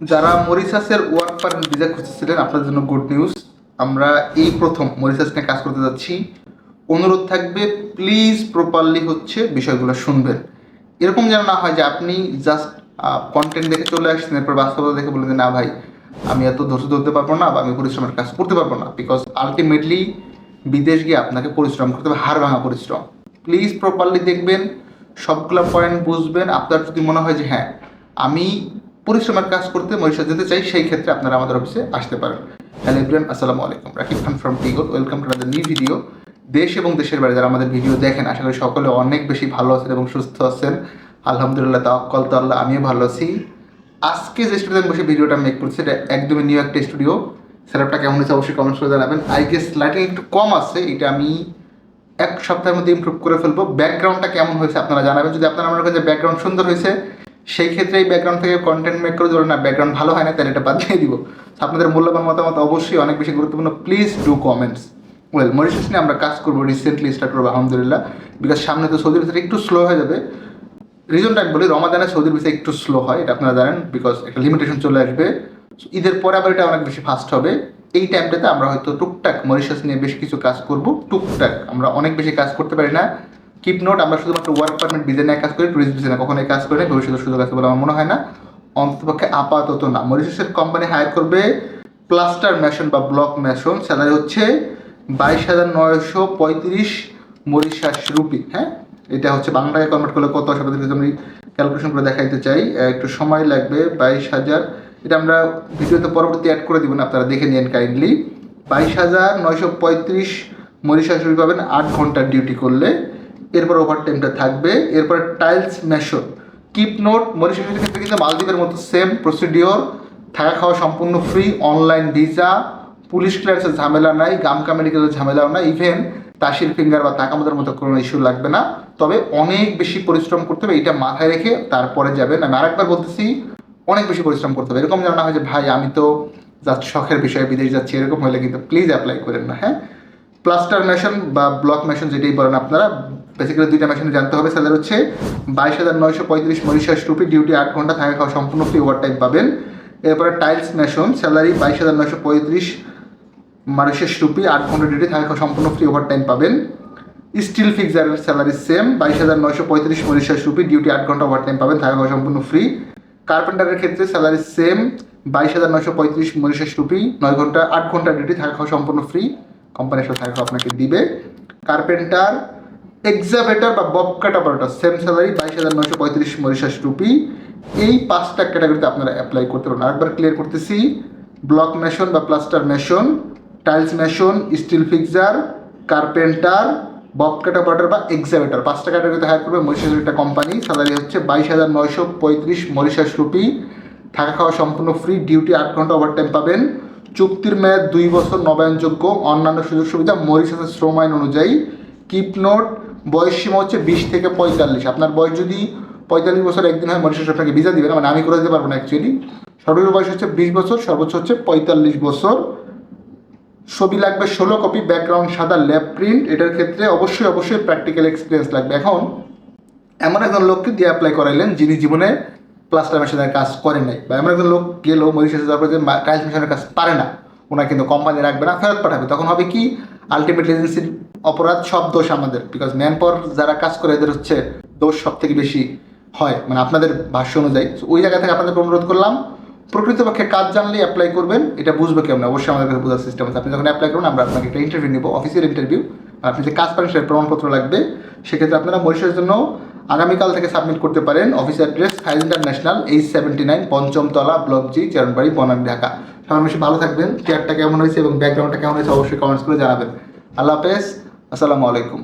যারা মরিসাসের work permit visa খুঁজতেছিলেন, আপনাদের জন্য গুড নিউজ আমরা এই প্রথম মরিসাস নিয়ে কাজ করতে যাচ্ছি। অনুরোধ থাকবে প্লিজ প্রপারলি হচ্ছে বিষয়গুলো শুনবেন। এরকম যেন না হয় যে আপনি জাস্ট কন্টেন্ট দেখে চলে আসছেন, এরপর বাস্তবতা দেখে বলে যে, না ভাই, আমি এত ধৈর্য ধরতে পারব না বা আমি পরিশ্রমের কাজ করতে পারব না। বিকজ আলটিমেটলি বিদেশ গিয়ে আপনাকে পরিশ্রম করতে হবে, হাড় ভাঙা পরিশ্রম। প্লিজ প্রপারলি দেখবেন, সবগুলো পয়েন্ট বুঝবেন। আপনার যদি মনে হয় যে হ্যাঁ আমি পরিশ্রমের কাজ করতে মরিশাস যেতে চাই, সেই ক্ষেত্রে আপনারা আমাদের অফিসে আসতে পারেন। হ্যালো এভরিওয়ান আসসালামু আলাইকুম। Rakib Khan from টিগোল welcome to other new video দেশ এবং দেশের বাইরে যারা আমাদের ভিডিও দেখেন, আশা করি সকলে অনেক বেশি ভালো আছেন এবং সুস্থ আছেন। আলহামদুলিল্লাহ, তাওয়াক্কাল তো আল্লাহ, আমিও ভালো আছি। আজকে যে স্টুডিওতে বসে ভিডিওটা মেক করছি, এটা একদমই নিউ একটা স্টুডিও সেটআপটা কেমন হয়েছে অবশ্যই কমেন্টস করে জানাবেন। আই গেস লাইটিং একটু কম আছে, এটা আমি এক সপ্তাহের মধ্যে ইমপ্রুভ করে ফেলব। ব্যাকগ্রাউন্ডটা কেমন হয়েছে আপনারা জানাবেন। যদি আপনারা করেন যে ব্যাকগ্রাউন্ড সুন্দর হয়েছে সেই ক্ষেত্রে এই ব্যাকগ্রাউন্ড থেকে কন্টেন্ট মেক করে ধরুন না। ব্যাকগ্রাউন্ড ভালো হয় না, তাহলে এটা বাদ দিয়ে দিব। আপনাদের মূল্যবান মতামত অবশ্যই অনেক বেশি গুরুত্বপূর্ণ। Please do comments well Mauritius নিয়ে আমরা কাজ করব রিসেন্টলি স্টার্ট করব, আলহামদুলিল্লাহ। বিকজ সামনে তো সৌদি ভিতরে একটু স্লো হয়ে যাবে। রিজনটা আমি বলি, রমাদানে সৌদির ভিসা একটু স্লো হয়, এটা আপনারা জানেন। বিকজ একটা লিমিটেশন চলে আসবে। ঈদের পরে আবার এটা অনেক বেশি ফাস্ট হবে। এই টাইমটাতে আমরা হয়তো টুকটাক মরিশাস নিয়ে বেশ কিছু কাজ করব। টুকটাক, আমরা অনেক বেশি কাজ করতে পারি না। কিপ নোট আমরা শুধুমাত্র ওয়ার্ক পারমিট ভিসা নিয়ে কাজ করি টুরিস্ট ভিসা না কখনো কাজ করি না ভবিষ্যতে সুযোগ আছে বলে আমার মনে হয় না। অন্ততপক্ষে আপাতত না। মরিশাসের কোম্পানি হায়ার করবে প্লাস্টার মেশন বা ব্লক মেশন স্যালারি হচ্ছে বাইশ হাজার নয়শো পঁয়ত্রিশ মরিশাস রুপি হ্যাঁ? এটা হচ্ছে বাংলায় কনভার্ট করলে কত আসবে যদি আমি ক্যালকুলেশন করে দেখাইতে চাই একটু সময় লাগবে, বাইশ হাজার, এটা আমরা ভিডিওতে পরবর্তী অ্যাড করে দিব না, আপনারা দেখে নিন কাইন্ডলি বাইশ হাজার নয়শো পঁয়ত্রিশ মরিশাস রুপি পাবেন, আট ঘণ্টার ডিউটি করলে। এরপর ওভার টাইমটা থাকবে। এরপর টাইলস মেশন কিপ নোট মরিশাসের ক্ষেত্রে কিন্তু মালদ্বীপের মতো সেম প্রসিডিওর থাকা খাওয়া সম্পূর্ণ ফ্রি অনলাইন ভিসা পুলিশ ক্লিয়ারেন্সের ঝামেলা নাই গামকা মেডিকেলের ঝামেলাও নাই ইভেন তাসির ফিঙ্গার বা তাকামদের মতো কোনো ইস্যু লাগবে না। তবে অনেক বেশি পরিশ্রম করতে হবে, এটা মাথায় রেখে তারপরে যাবেন। আমি আরেকবার বলতেছি, অনেক বেশি পরিশ্রম করতে হবে। এরকম যেন না হয় যে, ভাই, আমি তো জাস্ট শখের বিষয়ে বিদেশ যাচ্ছি, এরকম হলে কিন্তু প্লিজ অ্যাপ্লাই করেন না হ্যাঁ? প্লাস্টার মেশন বা ব্লক মেশন যেটাই বলেন আপনারা বেসিক্যালি দুইটা মেশিনে জানতে হবে। স্যালারি হচ্ছে বাইশ হাজার নয়শো পঁয়ত্রিশ মরিশাস রুপি ডিউটি আট ঘণ্টা থাকা খাওয়া সম্পূর্ণ ফ্রি ওভার টাইম পাবেন। এরপরে টাইলস মেশন স্যালারি বাইশ হাজার নয়শো পঁয়ত্রিশ মারিশাস রুপি, আট ঘণ্টা ডিউটি থাকা খাওয়া সম্পূর্ণ ফ্রি ওভার টাইম পাবেন স্টিল ফিক্সারের স্যালারি সেম বাইশ হাজার নয়শো পঁয়ত্রিশ মরিশাস রুপি ডিউটি আট ঘণ্টা ওভার টাইম পাবেন, থাকা খাওয়া সম্পূর্ণ ফ্রি কার্পেন্টারের ক্ষেত্রে স্যালারি সেম বাইশ হাজার নয়শো পঁয়ত্রিশ মরিশাস রুপি, নয় ঘণ্টা, আট ঘণ্টা ডিউটি থাকা খাওয়া সম্পূর্ণ ফ্রি কোম্পানির সাথে থাকা খাওয়া আপনাকে দিবে। কার্পেন্টার এক্সাভেটার বা ববকাট অপারেটর সেম স্যালারি বাইশ হাজার নয়শো পঁয়ত্রিশ মরিশাস রুপি এই পাঁচটা ক্যাটাগরিতে আপনারা অ্যাপ্লাই করতে পারেন আরেকবার ক্লিয়ার করতেছি ব্লক মেশন বা plaster mason tiles mason steel fixer carpenter bobcat operator বা এক্সাভেটার পাঁচটা ক্যাটাগরিতে হায়ার করবে মরিশাসের একটা কোম্পানি স্যালারি হচ্ছে বাইশ হাজার নয়শো পঁয়ত্রিশ মরিশাস রুপি থাকা খাওয়া সম্পূর্ণ ফ্রি ডিউটি আট ঘণ্টা ওভারটাইম পাবেন। চুক্তির মেয়াদ দুই বছর নবায়নযোগ্য। অন্যান্য সুযোগ সুবিধা মরিশাসের শ্রম আইন অনুযায়ী। কিপ নোট বয়স সীমা হচ্ছে বিশ থেকে পঁয়তাল্লিশ। আপনার বয়স যদি পঁয়তাল্লিশ বছর একদিন হয় মরিশাস আপনাকে ভিসা দিবে না? মানে আমি করে দিতে পারব না অ্যাকচুয়ালি সর্বোচ্চ বয়স হচ্ছে বিশ বছর, সর্বোচ্চ হচ্ছে পঁয়তাল্লিশ বছর। ছবি লাগবে ষোলো কপি ব্যাকগ্রাউন্ড সাদা ল্যাব প্রিন্ট এটার ক্ষেত্রে অবশ্যই অবশ্যই প্র্যাকটিক্যাল এক্সপিরিয়েন্স লাগবে। এখন এমন একজন লোককে দিয়ে অ্যাপ্লাই করাইলেন যিনি জীবনে প্লাস্টার মেশিনের কাজ করে নাই। বা এমন একজন লোক গেল মরিশাসে যাওয়ার পর যে টাইলস মেশিনের কাজ পারে না ওনার কিন্তু কোম্পানি রাখবে না, ফেরত পাঠাবে। তখন হবে কি? আলটিমেট এজেন্সির অপরাধ, সব দোষ আমাদের। বিকজ ম্যান পাওয়ার যারা কাজ করে, এদের হচ্ছে দোষ সব থেকে বেশি হয়। মানে আপনাদের ভাষ্য অনুযায়ী। ওই জায়গা থেকে আপনাদের অনুরোধ করলাম, প্রকৃতপক্ষে কাজ জানলে অ্যাপ্লাই করবেন। এটা বুঝবে কেমন অবশ্যই আমাদের কাছে বোঝার সিস্টেম আছে। আপনি যখন অ্যাপ্লাই করুন আমরা আপনাকে একটা ইন্টারভিউ নিব অফিসের ইন্টারভিউ আপনি যে কাজ পারেন, সেটার প্রমাণপত্র লাগবে। সেক্ষেত্রে আপনারা মরিশাসের জন্য আগামীকাল থেকে সাবমিট করতে পারেন office address Faiz international H seventy nine পঞ্চমতলা block G চেরনবাড়ি, বনানী, ঢাকা। সবার বেশি ভালো থাকবেন। চেয়ারটা কেমন হয়েছে এবং ব্যাকগ্রাউন্ডটা কেমন হয়েছে অবশ্যই কমেন্টস করে জানাবেন। আল্লাহ হাফেজ। আসসালামু আলাইকুম।